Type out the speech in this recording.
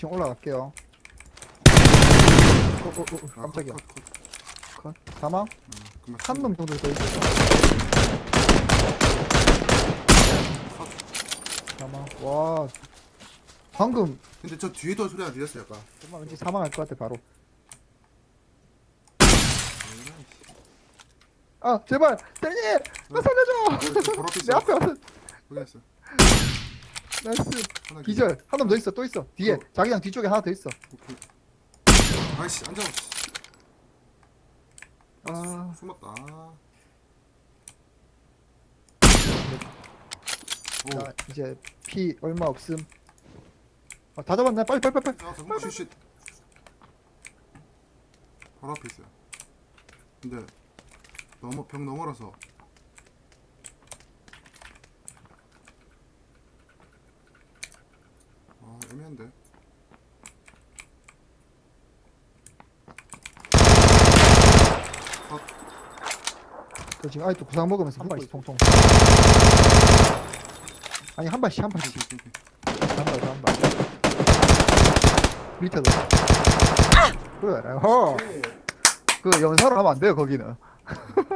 2층 올라갈게요. 어, 어, 어, 어, 아, 깜짝이야. 컷, 컷, 컷. 컷. 사망? 응, 금방 한놈 정도 더 있어. 사망. 와. 방금 근데 저 뒤에도 소리 안 들렸어요 아까 정말 왠지 사망할 것 같아 바로. 아 제발 대리 나 살려줘. 저 내 앞에 와서 있어 나이스. 하나 기절. 한놈더 있어 또 있어. 뒤에 어. 자기장 뒤쪽에 하나 더 있어. 오케이 아이씨 앉아 아 숨었다 오 자, 이제 피 얼마 없음. 아, 다 잡았네. 빨리 빨리 빨리. 빨리. 아, 잠깐만. 바로 앞에 있어요. 근데 넘어 벽 넘어라서 애매한데. 저 지금 아직도 구상 먹으면서 한 발씩 통통. 아니 한 발씩 한 발씩 오케이, 오케이, 오케이. 한 발, 한 발. 밑에도. 그래, 허. 오케이. 그 연사로 하면 안 돼요 거기는.